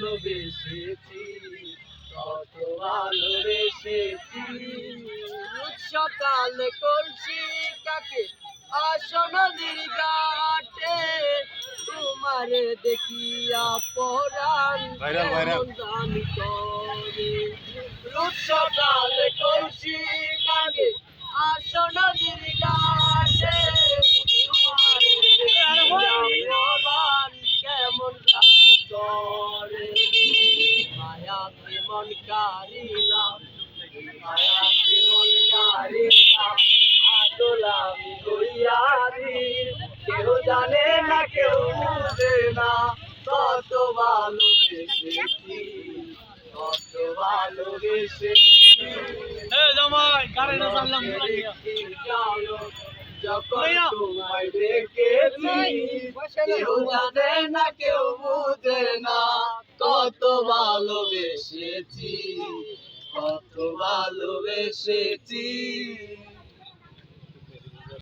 ভালোবেসেছি কত ভালোবেসেছি। সকালে করছি কাকে? আসন নদীর ঘাটে তোমারে দেখিয়া পরাণ জানি করে। রোজ সকালে করছি কাকে? আসন মন কারিলাম মায়াতে মন কারিলাম পাগল আমি হইয়ারি কেউ জানে না কেউ বুঝে না কত ভালোবেসেছি কত ভালোবেসেছি। জামাই গাড়ি না চাললাম যখন তোমায় দেখেছি কেউ জানে না কেউ কত ভালোবেসেছি কত ভালোবেসেছি।